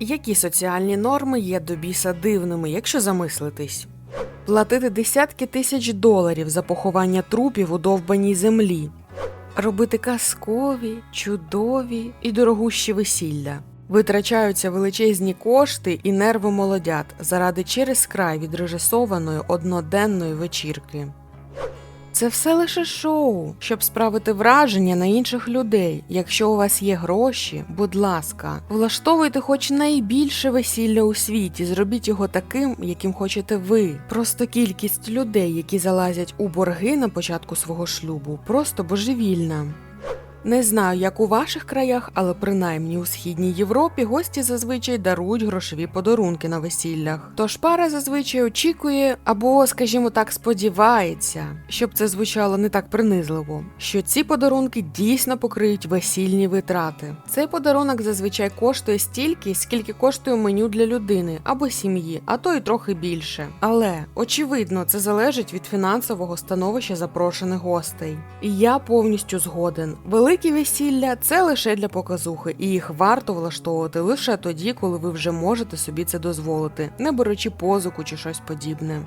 Які соціальні норми є до біса дивними, якщо замислитись? Платити десятки тисяч доларів за поховання трупів у довбаній землі, робити казкові, чудові і дорогущі весілля. Витрачаються величезні кошти і нерви молодят заради через край відрежисованої одноденної вечірки. Це все лише шоу, щоб справити враження на інших людей. Якщо у вас є гроші, будь ласка, влаштовуйте хоч найбільше весілля у світі, зробіть його таким, яким хочете ви. Просто кількість людей, які залазять у борги на початку свого шлюбу, просто божевільна. Не знаю, як у ваших краях, але принаймні у східній Європі гості зазвичай дарують грошові подарунки на весіллях. Тож пара зазвичай очікує або, скажімо так, сподівається, щоб це звучало не так принизливо, що ці подарунки дійсно покриють весільні витрати. Цей подарунок зазвичай коштує стільки, скільки коштує меню для людини або сім'ї, а то й трохи більше. Але очевидно, це залежить від фінансового становища запрошених гостей. І я повністю згоден. Великі весілля це лише для показухи, і їх варто влаштовувати лише тоді, коли ви вже можете собі це дозволити, не беручи позику чи щось подібне.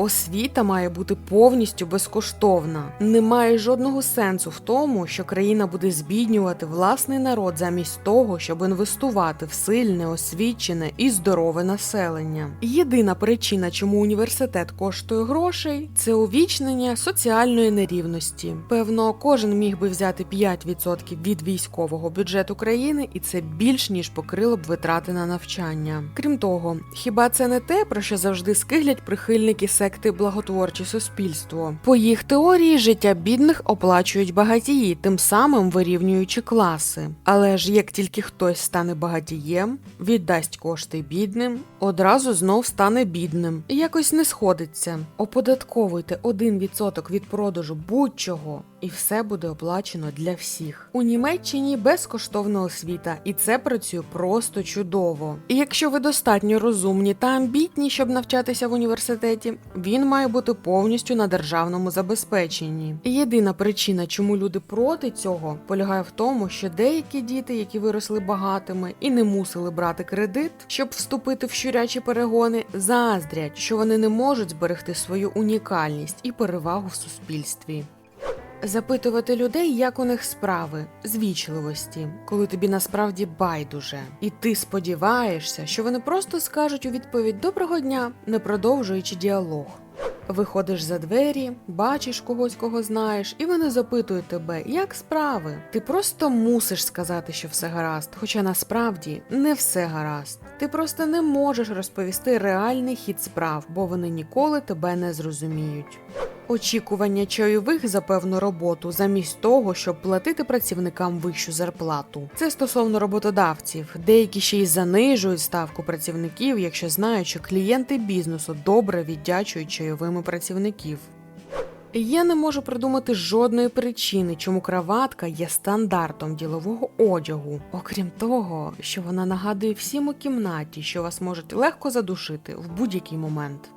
Освіта має бути повністю безкоштовна. Немає жодного сенсу в тому, що країна буде збіднювати власний народ замість того, щоб інвестувати в сильне, освічене і здорове населення. Єдина причина, чому університет коштує грошей, це увічнення соціальної нерівності. Певно, кожен міг би взяти 5% від військового бюджету країни, і це більш ніж покрило б витрати на навчання. Крім того, хіба це не те, про що завжди скиглять прихильники секти благотворче суспільство? По їх теорії життя бідних оплачують багатії, тим самим вирівнюючи класи. Але ж як тільки хтось стане багатієм, віддасть кошти бідним, одразу знов стане бідним. Якось не сходиться. Оподатковуйте 1% від продажу будь-чого, і все буде оплачено для всіх. У Німеччині безкоштовна освіта, і це працює просто чудово. І якщо ви достатньо розумні та амбітні, щоб навчатися в університеті, він має бути повністю на державному забезпеченні. І єдина причина, чому люди проти цього, полягає в тому, що деякі діти, які виросли багатими і не мусили брати кредит, щоб вступити в щурячі перегони, заздрять, що вони не можуть зберегти свою унікальність і перевагу в суспільстві. Запитувати людей, як у них справи, з вічливості, коли тобі насправді байдуже, і ти сподіваєшся, що вони просто скажуть у відповідь доброго дня, не продовжуючи діалог. Виходиш за двері, бачиш когось, кого знаєш, і вони запитують тебе, як справи. Ти просто мусиш сказати, що все гаразд, хоча насправді не все гаразд. Ти просто не можеш розповісти реальний хід справ, бо вони ніколи тебе не зрозуміють. Очікування чайових за певну роботу замість того, щоб платити працівникам вищу зарплату. Це стосовно роботодавців. Деякі ще й занижують ставку працівників, якщо знають, що клієнти бізнесу добре віддячують чайовими працівників. Я не можу придумати жодної причини, чому краватка є стандартом ділового одягу, окрім того, що вона нагадує всім у кімнаті, що вас можуть легко задушити в будь-який момент.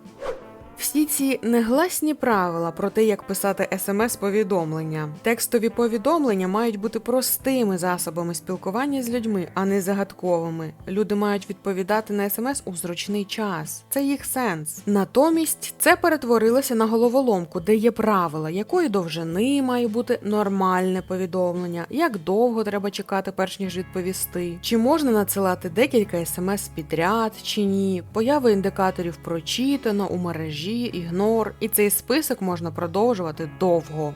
Всі ці негласні правила про те, як писати смс-повідомлення. Текстові повідомлення мають бути простими засобами спілкування з людьми, а не загадковими. Люди мають відповідати на смс у зручний час. Це їх сенс. Натомість це перетворилося на головоломку, де є правила, якої довжини має бути нормальне повідомлення, як довго треба чекати, перш ніж відповісти, чи можна надсилати декілька смс підряд чи ні, появи індикаторів прочитано у мережі, ігнор, і цей список можна продовжувати довго.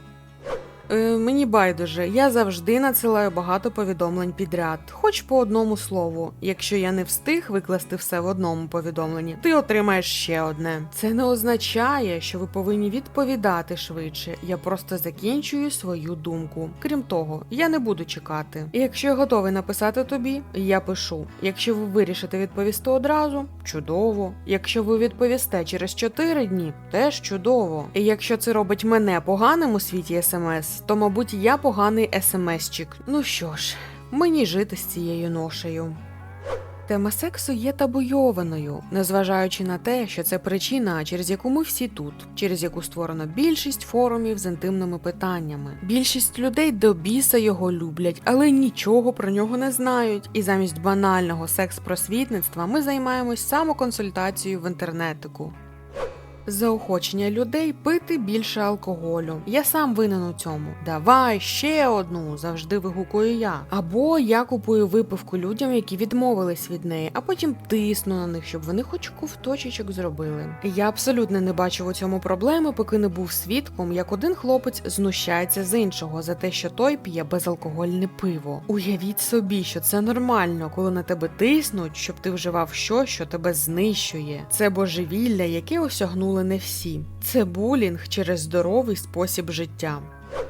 Е, мені байдуже, я завжди надсилаю багато повідомлень підряд, хоч по одному слову. Якщо я не встиг викласти все в одному повідомленні, ти отримаєш ще одне. Це не означає, що ви повинні відповідати швидше. Я просто закінчую свою думку. Крім того, я не буду чекати. Якщо я готовий написати тобі, я пишу. Якщо ви вирішите відповісти одразу, чудово. Якщо ви відповісте через 4 дні, теж чудово. І якщо це робить мене поганим у світі смс, то мабуть я поганий смсчик. Ну що ж, мені жити з цією ношею. Тема сексу є табуйованою, незважаючи на те, що це причина, через яку ми всі тут, через яку створено більшість форумів з інтимними питаннями. Більшість людей до біса його люблять, але нічого про нього не знають. І замість банального секс-просвітництва ми займаємось самоконсультацією в інтернетику. Заохочення людей пити більше алкоголю. Я сам винен у цьому. Давай ще одну, завжди вигукую я. Або я купую випивку людям, які відмовились від неї, а потім тисну на них, щоб вони хоч ковточечок зробили. Я абсолютно не бачив у цьому проблеми, поки не був свідком, як один хлопець знущається з іншого за те, що той п'є безалкогольне пиво. Уявіть собі, що це нормально, коли на тебе тиснуть, щоб ти вживав щось, що тебе знищує. Це божевілля, яке осягнули не всі. Це булінг через здоровий спосіб життя.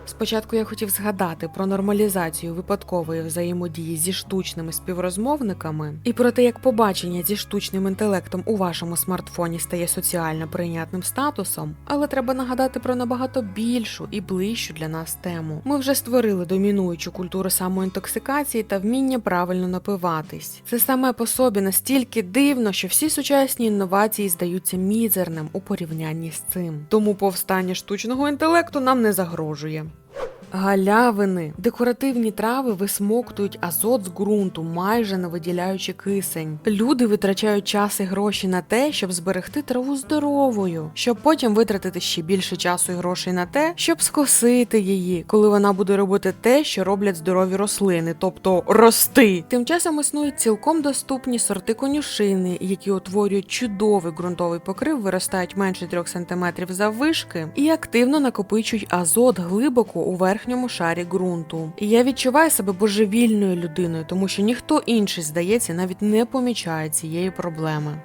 Спочатку я хотів згадати про нормалізацію випадкової взаємодії зі штучними співрозмовниками і про те, як побачення зі штучним інтелектом у вашому смартфоні стає соціально прийнятним статусом, але треба нагадати про набагато більшу і ближчу для нас тему. Ми вже створили домінуючу культуру самоінтоксикації та вміння правильно напиватись. Це саме по собі настільки дивно, що всі сучасні інновації здаються мізерним у порівнянні з цим. Тому повстання штучного інтелекту нам не загрожує. продовжує. Галявини, декоративні трави висмоктують азот з ґрунту, майже не виділяючи кисень. Люди витрачають час і гроші на те, щоб зберегти траву здоровою, щоб потім витратити ще більше часу і грошей на те, щоб скосити її, коли вона буде робити те, що роблять здорові рослини, тобто рости. Тим часом існують цілком доступні сорти конюшини, які утворюють чудовий ґрунтовий покрив, виростають менше 3 см заввишки і активно накопичують азот глибоко у верхньому шарі ґрунту. І я відчуваю себе божевільною людиною, тому що ніхто інший, здається, навіть не помічає цієї проблеми.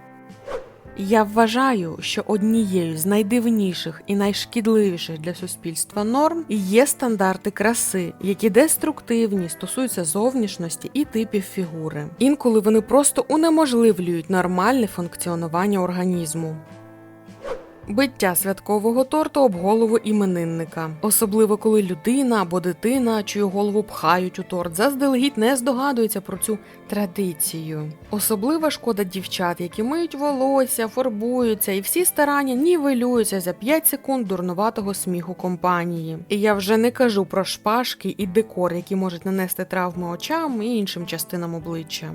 Я вважаю, що однією з найдивніших і найшкідливіших для суспільства норм є стандарти краси, які деструктивні стосуються зовнішності і типів фігури. Інколи вони просто унеможливлюють нормальне функціонування організму. Биття святкового торту об голову іменинника, особливо коли людина або дитина, чию голову пхають у торт, заздалегідь не здогадується про цю традицію. Особлива шкода дівчат, які миють волосся, фарбуються, і всі старання нівелюються за 5 секунд дурнуватого сміху компанії. І я вже не кажу про шпажки і декор, які можуть нанести травми очам і іншим частинам обличчя.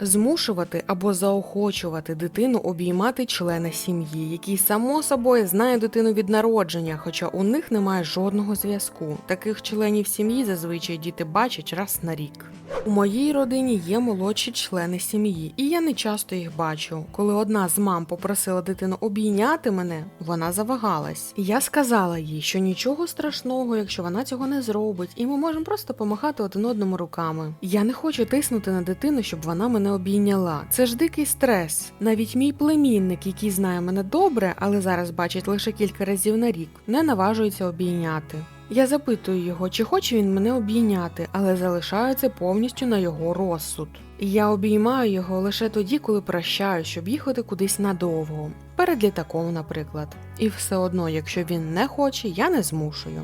Змушувати або заохочувати дитину обіймати члена сім'ї, який само собою знає дитину від народження, хоча у них немає жодного зв'язку. Таких членів сім'ї зазвичай діти бачать раз на рік. У моїй родині є молодші члени сім'ї, і я не часто їх бачу. Коли одна з мам попросила дитину обійняти мене, вона завагалась. Я сказала їй, що нічого страшного, якщо вона цього не зробить, і ми можемо просто помахати один одному руками. Я не хочу тиснути на дитину, щоб вона мене обійняла. Це ж дикий стрес. Навіть мій племінник, який знає мене добре, але зараз бачить лише кілька разів на рік, не наважується обійняти. Я запитую його, чи хоче він мене обійняти, але залишаю це повністю на його розсуд. Я обіймаю його лише тоді, коли прощаю, щоб їхати кудись надовго, перед літаком, наприклад. І все одно, якщо він не хоче, я не змушую.